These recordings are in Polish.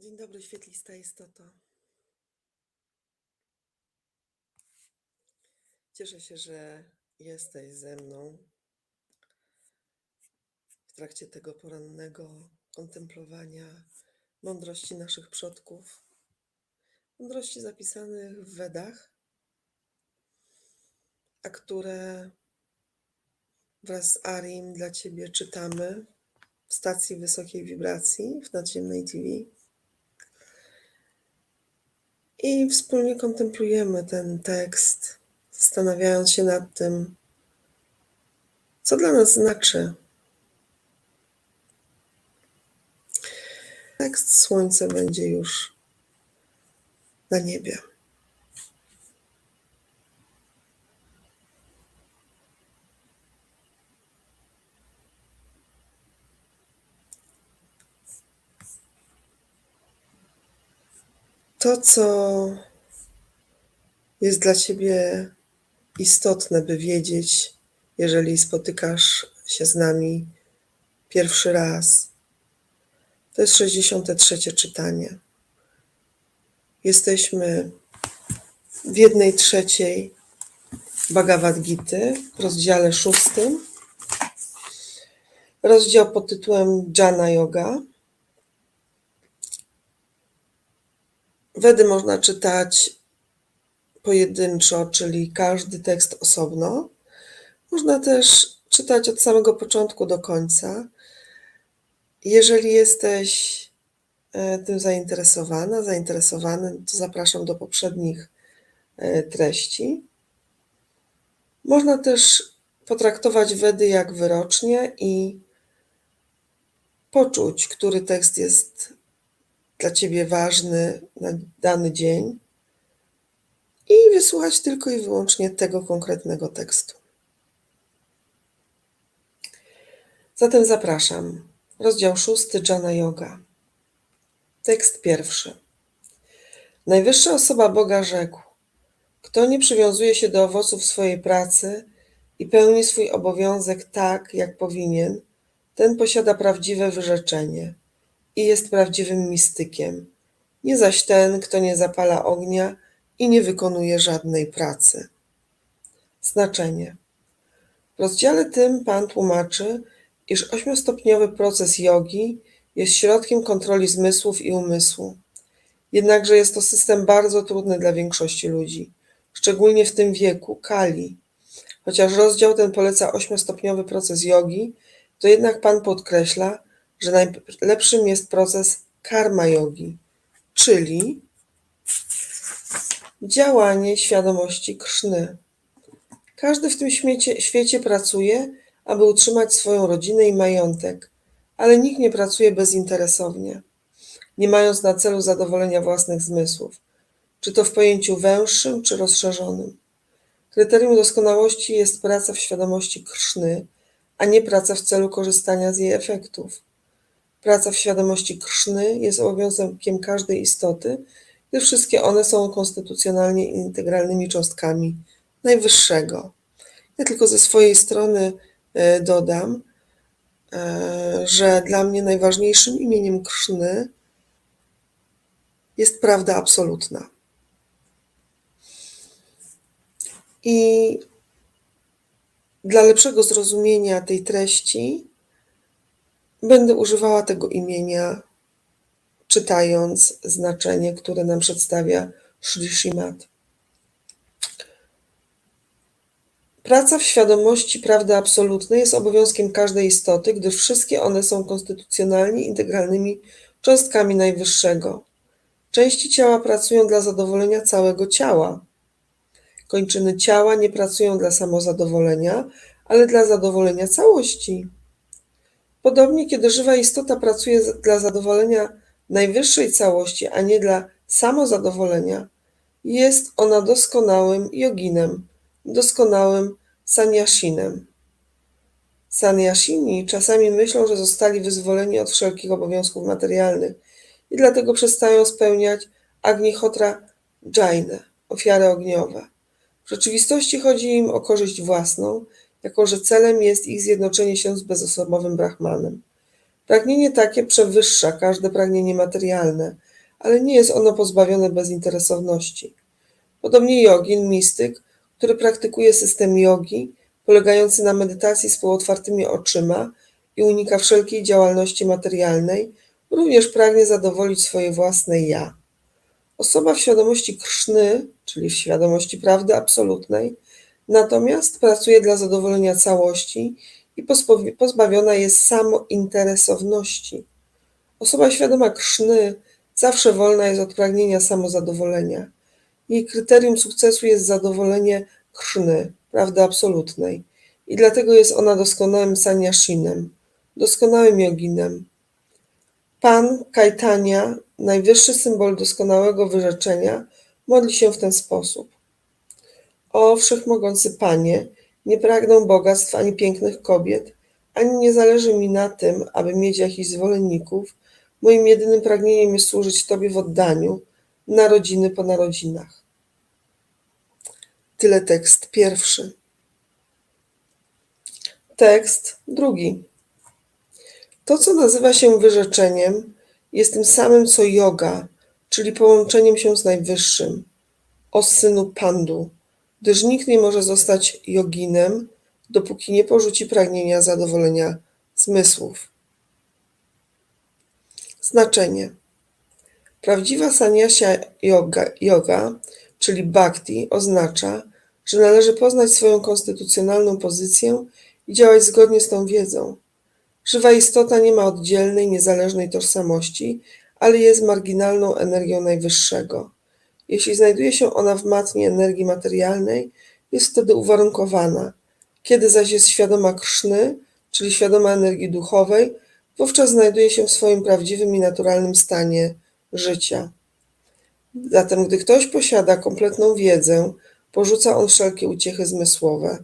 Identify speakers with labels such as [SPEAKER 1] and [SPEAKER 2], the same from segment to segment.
[SPEAKER 1] Dzień dobry, świetlista istoto. Cieszę się, że jesteś ze mną w trakcie tego porannego kontemplowania mądrości naszych przodków, mądrości zapisanych w Wedach, a które wraz z Arim dla Ciebie czytamy w stacji wysokiej wibracji w nadziemnej TV. I wspólnie kontemplujemy ten tekst, zastanawiając się nad tym, co dla nas znaczy. Tekst Słońce będzie już na niebie. To, co jest dla Ciebie istotne, by wiedzieć, jeżeli spotykasz się z nami pierwszy raz, to jest 63 czytanie. Jesteśmy w jednej trzeciej Bhagavad Gity, w rozdziale szóstym. Rozdział pod tytułem Jana Yoga. Wedy można czytać pojedynczo, czyli każdy tekst osobno. Można też czytać od samego początku do końca. Jeżeli jesteś e, tym zainteresowana, zainteresowany, to zapraszam do poprzednich e, treści. Można też potraktować Wedy jak wyrocznie i poczuć, który tekst jest dla Ciebie ważny na dany dzień i wysłuchać tylko i wyłącznie tego konkretnego tekstu. Zatem zapraszam. Rozdział szósty Jana Yoga. Tekst pierwszy. Najwyższa osoba Boga rzekł: Kto nie przywiązuje się do owoców swojej pracy i pełni swój obowiązek tak, jak powinien, ten posiada prawdziwe wyrzeczenie i jest prawdziwym mistykiem. Nie zaś ten, kto nie zapala ognia i nie wykonuje żadnej pracy. Znaczenie. W rozdziale tym Pan tłumaczy, iż ośmiostopniowy proces jogi jest środkiem kontroli zmysłów i umysłu. Jednakże jest to system bardzo trudny dla większości ludzi, szczególnie w tym wieku kali. Chociaż rozdział ten poleca ośmiostopniowy proces jogi, to jednak Pan podkreśla, że najlepszym jest proces karma yogi, czyli działanie świadomości Krszny. Każdy w tym śmiecie, świecie pracuje, aby utrzymać swoją rodzinę i majątek, ale nikt nie pracuje bezinteresownie, nie mając na celu zadowolenia własnych zmysłów, czy to w pojęciu węższym, czy rozszerzonym. Kryterium doskonałości jest praca w świadomości Krszny, a nie praca w celu korzystania z jej efektów. Praca w świadomości Krszny jest obowiązkiem każdej istoty, gdyż wszystkie one są konstytucjonalnie integralnymi cząstkami Najwyższego. Ja tylko ze swojej strony e, dodam, e, że dla mnie najważniejszym imieniem Krszny jest prawda absolutna. I dla lepszego zrozumienia tej treści będę używała tego imienia, czytając znaczenie, które nam przedstawia Sri Shimad. Praca w świadomości prawdy absolutnej jest obowiązkiem każdej istoty, gdyż wszystkie one są konstytucjonalnie integralnymi cząstkami Najwyższego. Części ciała pracują dla zadowolenia całego ciała. Kończyny ciała nie pracują dla samozadowolenia, ale dla zadowolenia całości. Podobnie, kiedy żywa istota pracuje dla zadowolenia najwyższej całości, a nie dla samozadowolenia, jest ona doskonałym joginem, doskonałym sanyasinem. Sanyasini czasami myślą, że zostali wyzwoleni od wszelkich obowiązków materialnych i dlatego przestają spełniać Agnihotra Jainę, ofiary ogniowe. W rzeczywistości chodzi im o korzyść własną, jako że celem jest ich zjednoczenie się z bezosobowym Brahmanem. Pragnienie takie przewyższa każde pragnienie materialne, ale nie jest ono pozbawione bezinteresowności. Podobnie jogin, mistyk, który praktykuje system jogi, polegający na medytacji z półotwartymi oczyma i unika wszelkiej działalności materialnej, również pragnie zadowolić swoje własne ja. Osoba w świadomości Krszny, czyli w świadomości prawdy absolutnej, natomiast pracuje dla zadowolenia całości i pozbawiona jest samointeresowności. Osoba świadoma Krszny zawsze wolna jest od pragnienia samozadowolenia. Jej kryterium sukcesu jest zadowolenie Krszny, prawdy absolutnej. I dlatego jest ona doskonałym saniashinem, doskonałym joginem. Pan Kaitania, najwyższy symbol doskonałego wyrzeczenia, modli się w ten sposób. O wszechmogący Panie, nie pragnę bogactw ani pięknych kobiet, ani nie zależy mi na tym, aby mieć jakichś zwolenników. Moim jedynym pragnieniem jest służyć Tobie w oddaniu, narodziny po narodzinach. Tyle tekst pierwszy. Tekst drugi. To, co nazywa się wyrzeczeniem, jest tym samym co yoga, czyli połączeniem się z Najwyższym, o synu Pandu, gdyż nikt nie może zostać joginem, dopóki nie porzuci pragnienia zadowolenia zmysłów. Znaczenie. Prawdziwa sanyasia yoga, yoga, czyli bhakti, oznacza, że należy poznać swoją konstytucjonalną pozycję i działać zgodnie z tą wiedzą. Żywa istota nie ma oddzielnej, niezależnej tożsamości, ale jest marginalną energią Najwyższego. Jeśli znajduje się ona w matni energii materialnej, jest wtedy uwarunkowana. Kiedy zaś jest świadoma Krszny, czyli świadoma energii duchowej, wówczas znajduje się w swoim prawdziwym i naturalnym stanie życia. Zatem, gdy ktoś posiada kompletną wiedzę, porzuca on wszelkie uciechy zmysłowe,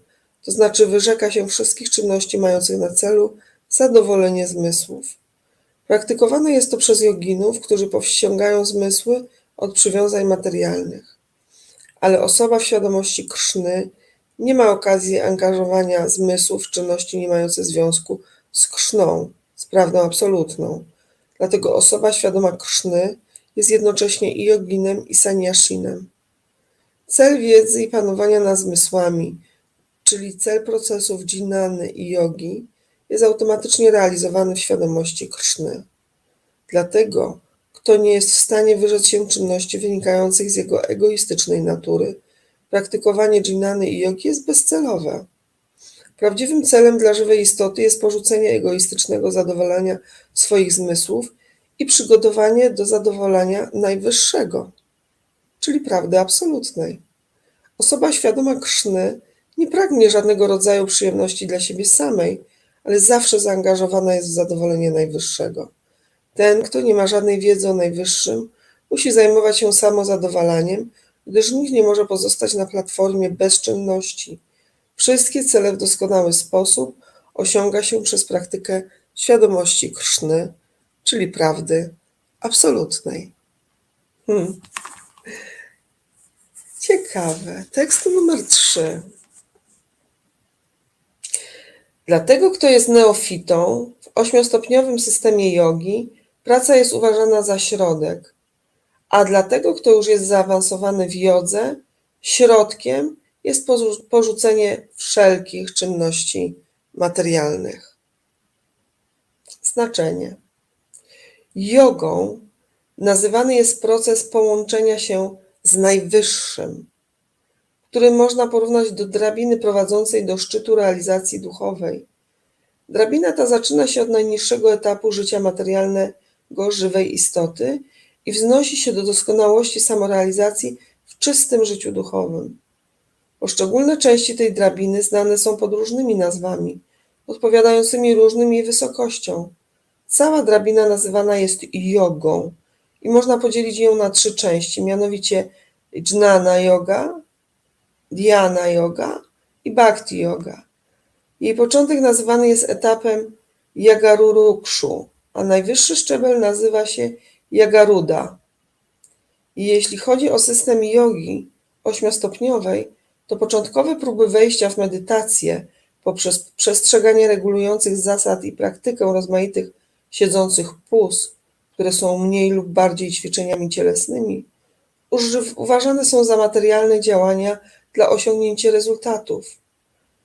[SPEAKER 1] to znaczy wyrzeka się wszystkich czynności mających na celu zadowolenie zmysłów. Praktykowane jest to przez joginów, którzy powściągają zmysły od przywiązań materialnych. Ale osoba w świadomości Krszny nie ma okazji angażowania zmysłów w czynności nie mające związku z Krzną, z prawdą absolutną. Dlatego osoba świadoma Krszny jest jednocześnie i joginem, i saniashinem. Cel wiedzy i panowania nad zmysłami, czyli cel procesów dżinany i jogi, jest automatycznie realizowany w świadomości Krszny. Dlatego, kto nie jest w stanie wyrzec się czynności wynikających z jego egoistycznej natury, praktykowanie dżinany i jogi jest bezcelowe. Prawdziwym celem dla żywej istoty jest porzucenie egoistycznego zadowolenia swoich zmysłów i przygotowanie do zadowolenia najwyższego, czyli prawdy absolutnej. Osoba świadoma Krszny nie pragnie żadnego rodzaju przyjemności dla siebie samej, ale zawsze zaangażowana jest w zadowolenie Najwyższego. Ten, kto nie ma żadnej wiedzy o Najwyższym, musi zajmować się samozadowalaniem, gdyż nikt nie może pozostać na platformie bezczynności. Wszystkie cele w doskonały sposób osiąga się przez praktykę świadomości Krszny, czyli prawdy absolutnej. Hmm. Ciekawe. Tekst numer 3. Dla tego, kto jest neofitą, w ośmiostopniowym systemie jogi praca jest uważana za środek, a dla tego, kto już jest zaawansowany w jodze, środkiem jest porzucenie wszelkich czynności materialnych. Znaczenie. Jogą nazywany jest proces połączenia się z Najwyższym, który można porównać do drabiny prowadzącej do szczytu realizacji duchowej. Drabina ta zaczyna się od najniższego etapu życia materialnego żywej istoty i wznosi się do doskonałości samorealizacji w czystym życiu duchowym. Poszczególne części tej drabiny znane są pod różnymi nazwami, odpowiadającymi różnym jej wysokościom. Cała drabina nazywana jest jogą i można podzielić ją na trzy części, mianowicie jnana yoga, dhyana yoga i bhakti yoga. Jej początek nazywany jest etapem Yagarurukshu, a najwyższy szczebel nazywa się Yagaruda. I jeśli chodzi o system jogi ośmiostopniowej, to początkowe próby wejścia w medytację poprzez przestrzeganie regulujących zasad i praktykę rozmaitych siedzących pus które są mniej lub bardziej ćwiczeniami cielesnymi, uważane są za materialne działania dla osiągnięcia rezultatów.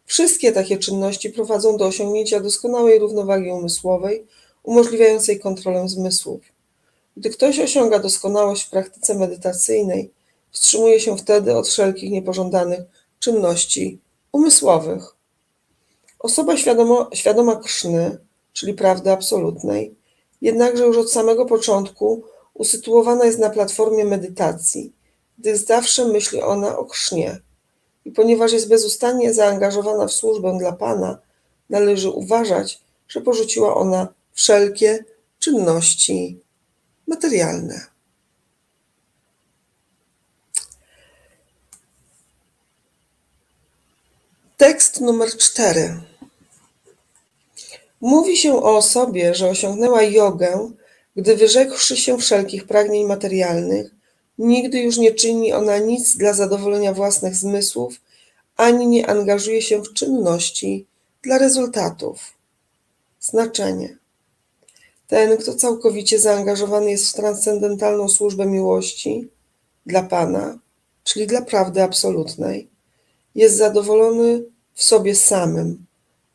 [SPEAKER 1] Wszystkie takie czynności prowadzą do osiągnięcia doskonałej równowagi umysłowej, umożliwiającej kontrolę zmysłów. Gdy ktoś osiąga doskonałość w praktyce medytacyjnej, wstrzymuje się wtedy od wszelkich niepożądanych czynności umysłowych. Osoba świadoma, świadoma krzny, czyli prawdy absolutnej, jednakże już od samego początku usytuowana jest na platformie medytacji, gdyż zawsze myśli ona o krznie. I ponieważ jest bezustannie zaangażowana w służbę dla Pana, należy uważać, że porzuciła ona wszelkie czynności materialne. Tekst numer cztery. Mówi się o osobie, że osiągnęła jogę, gdy wyrzekłszy się wszelkich pragnień materialnych, nigdy już nie czyni ona nic dla zadowolenia własnych zmysłów, ani nie angażuje się w czynności dla rezultatów. Znaczenie. Ten, kto całkowicie zaangażowany jest w transcendentalną służbę miłości dla Pana, czyli dla prawdy absolutnej, jest zadowolony w sobie samym,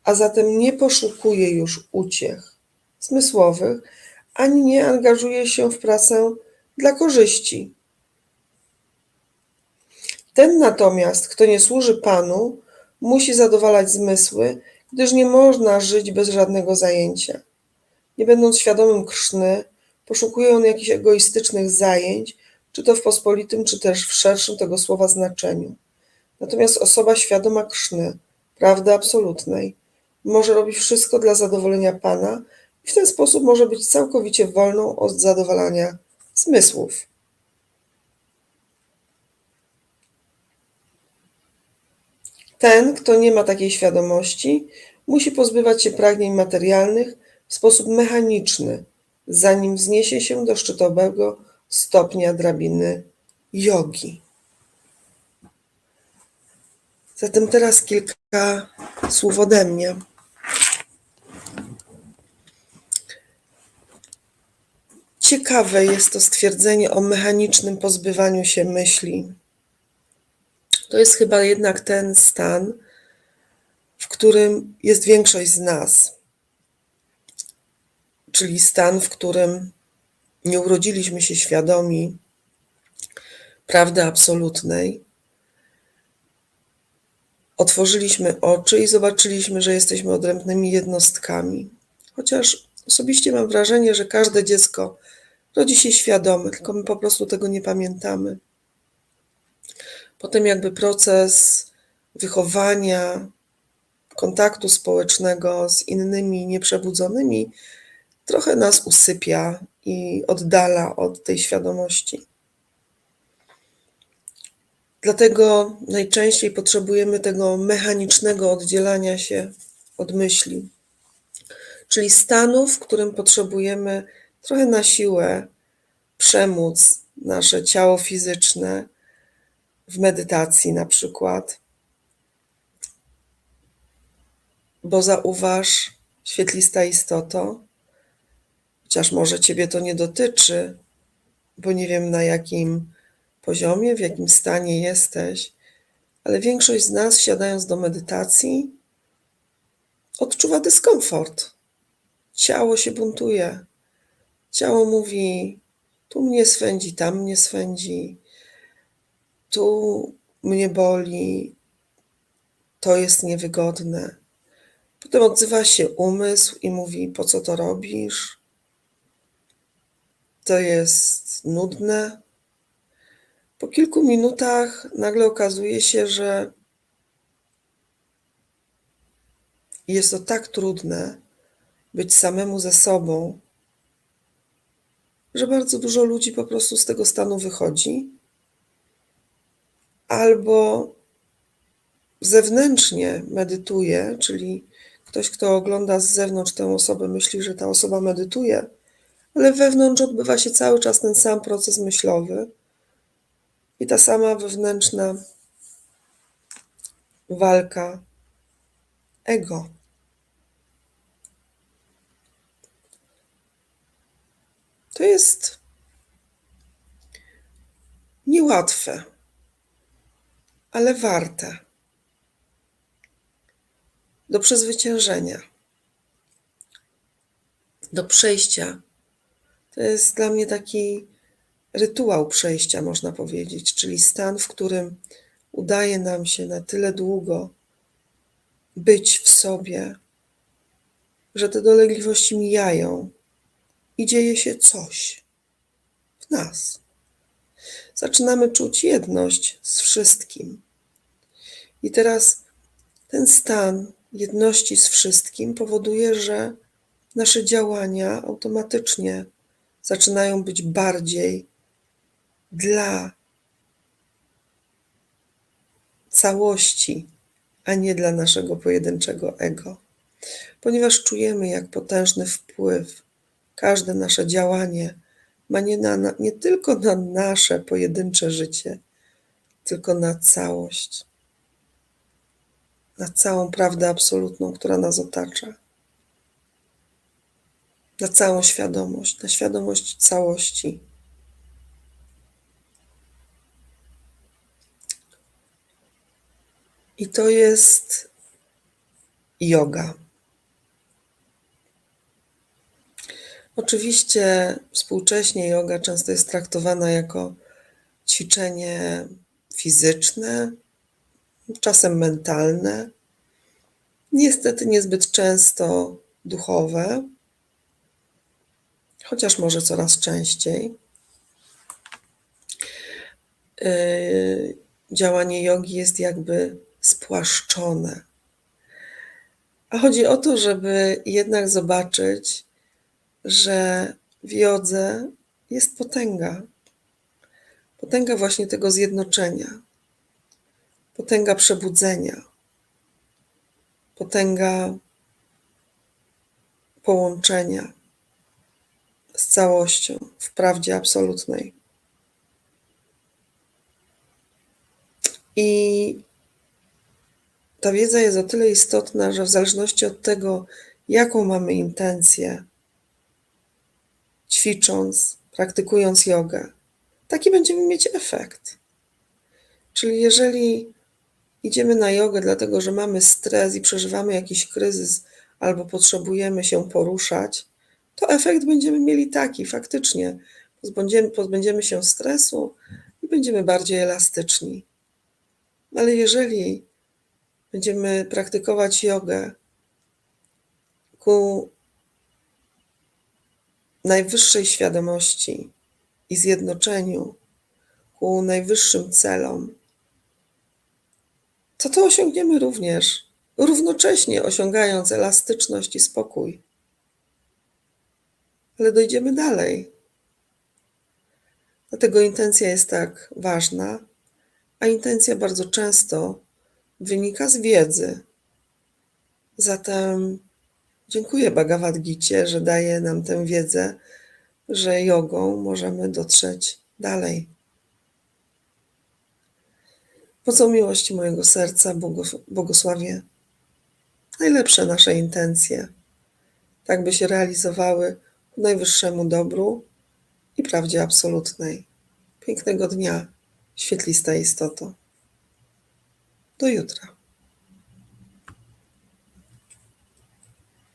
[SPEAKER 1] a zatem nie poszukuje już uciech zmysłowych, ani nie angażuje się w pracę dla korzyści. Ten natomiast, kto nie służy Panu, musi zadowalać zmysły, gdyż nie można żyć bez żadnego zajęcia. Nie będąc świadomym krzny, poszukuje on jakichś egoistycznych zajęć, czy to w pospolitym, czy też w szerszym tego słowa znaczeniu. Natomiast osoba świadoma krzny, prawdy absolutnej, może robić wszystko dla zadowolenia Pana i w ten sposób może być całkowicie wolną od zadowalania zmysłów. Ten, kto nie ma takiej świadomości, musi pozbywać się pragnień materialnych w sposób mechaniczny, zanim wzniesie się do szczytowego stopnia drabiny jogi. Zatem teraz kilka słów ode mnie. Ciekawe jest to stwierdzenie o mechanicznym pozbywaniu się myśli. To jest chyba jednak ten stan, w którym jest większość z nas. Czyli stan, w którym nie urodziliśmy się świadomi prawdy absolutnej. Otworzyliśmy oczy i zobaczyliśmy, że jesteśmy odrębnymi jednostkami. Chociaż osobiście mam wrażenie, że każde dziecko rodzi się świadome, tylko my po prostu tego nie pamiętamy. Potem jakby proces wychowania, kontaktu społecznego z innymi nieprzebudzonymi trochę nas usypia i oddala od tej świadomości. Dlatego najczęściej potrzebujemy tego mechanicznego oddzielania się od myśli, czyli stanu, w którym potrzebujemy trochę na siłę przemóc nasze ciało fizyczne w medytacji na przykład. Bo zauważ, świetlista istoto, chociaż może Ciebie to nie dotyczy, bo nie wiem na jakim poziomie, w jakim stanie jesteś, ale większość z nas, siadając do medytacji, odczuwa dyskomfort. Ciało się buntuje. Ciało mówi: tu mnie swędzi, tam mnie swędzi, tu mnie boli, to jest niewygodne. Potem odzywa się umysł i mówi: Po co to robisz? To jest nudne. Po kilku minutach nagle okazuje się, że jest to tak trudne być samemu ze sobą, że bardzo dużo ludzi po prostu z tego stanu wychodzi, albo zewnętrznie medytuje, czyli ktoś, kto ogląda z zewnątrz tę osobę, myśli, że ta osoba medytuje, ale wewnątrz odbywa się cały czas ten sam proces myślowy i ta sama wewnętrzna walka ego. To jest niełatwe, ale warte do przezwyciężenia, do przejścia. To jest dla mnie taki rytuał przejścia, można powiedzieć, czyli stan, w którym udaje nam się na tyle długo być w sobie, że te dolegliwości mijają i dzieje się coś w nas. Zaczynamy czuć jedność z wszystkim. I teraz ten stan jedności z wszystkim powoduje, że nasze działania automatycznie zaczynają być bardziej dla całości, a nie dla naszego pojedynczego ego, ponieważ czujemy, jak potężny wpływ każde nasze działanie ma nie, na, nie tylko na nasze pojedyncze życie, tylko na całość, na całą prawdę absolutną, która nas otacza, na całą świadomość, na świadomość całości. I to jest yoga. Oczywiście współcześnie yoga często jest traktowana jako ćwiczenie fizyczne, czasem mentalne, niestety niezbyt często duchowe, chociaż może coraz częściej. Yy, działanie jogi jest jakby spłaszczone. A chodzi o to, żeby jednak zobaczyć, że w jodze jest potęga. Potęga właśnie tego zjednoczenia, potęga przebudzenia, potęga połączenia z całością w prawdzie absolutnej. I ta wiedza jest o tyle istotna, że w zależności od tego, jaką mamy intencję, ćwicząc, praktykując jogę, taki będziemy mieć efekt. Czyli jeżeli idziemy na jogę dlatego, że mamy stres i przeżywamy jakiś kryzys albo potrzebujemy się poruszać, to efekt będziemy mieli taki, faktycznie. Pozbędziemy, pozbędziemy się stresu i będziemy bardziej elastyczni. Ale jeżeli będziemy praktykować jogę ku najwyższej świadomości i zjednoczeniu, ku najwyższym celom, to to osiągniemy również, równocześnie osiągając elastyczność i spokój. Ale dojdziemy dalej. Dlatego intencja jest tak ważna, a intencja bardzo często wynika z wiedzy. Zatem dziękuję Bhagavad Gicie, że daje nam tę wiedzę, że jogą możemy dotrzeć dalej. Mocą miłości mojego serca błogosławię najlepsze nasze intencje, tak by się realizowały najwyższemu dobru i prawdzie absolutnej. Pięknego dnia, świetlista istoto. Do jutra.